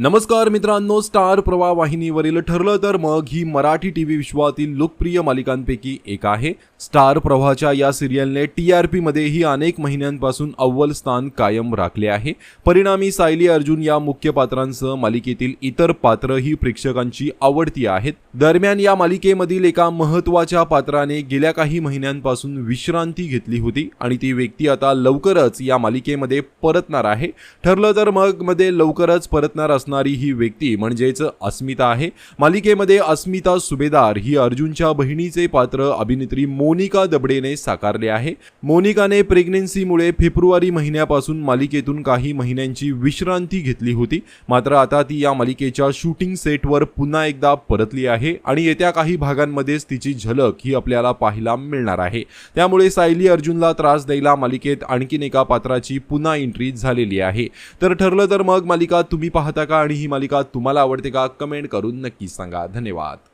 नमस्कार मित्रांनो स्टार प्रवाह वाहिनीवरील ठरलं तर मग ही मराठी टी व्ही विश्वातील लोकप्रिय मालिकांपैकी एक आहे. स्टार प्रवाहाच्या या सिरियलने टी आर पीमध्येही अनेक महिन्यांपासून अव्वल स्थान कायम राखले आहे. परिणामी सायली अर्जुन या मुख्य पात्रांसह मालिकेतील इतर पात्रही प्रेक्षकांची आवडती आहेत. दरम्यान या मालिकेमधील एका महत्त्वाच्या पात्राने गेल्या काही महिन्यांपासून विश्रांती घेतली होती आणि ती व्यक्ती आता लवकरच या मालिकेमध्ये परतणार आहे. ठरलं तर मग मध्ये लवकरच परतणार असणारी ही व्यक्ती म्हणजेच अस्मिता आहे. मालिकेमध्ये अस्मिता सुभेदार ही अर्जुनच्या बहिणीचे पात्र अभिनेत्री मोनिका दबडेने साकारले आहे. मोनिकाने प्रेग्नेन्सीमुळे फेब्रुवारी महिन्यापासून मालिकेतून काही महिन्यांची विश्रांती घेतली होती. मात्र आता ती या मालिकेच्या शूटिंग सेटवर पुन्हा एकदा परतली आहे आणि येत्या काही भागांमध्येच तिची झलक ही आपल्याला पाहायला मिळणार आहे. त्यामुळे सायली अर्जुनला त्रास द्यायला मालिकेत आणखीन एका पात्राची पुन्हा एंट्री झालेली आहे. तर ठरलं तर मग मालिका तुम्ही पाहता का आणि ही मालिका तुम्हाला आवडते का कमेंट करून नक्की सांगा. धन्यवाद.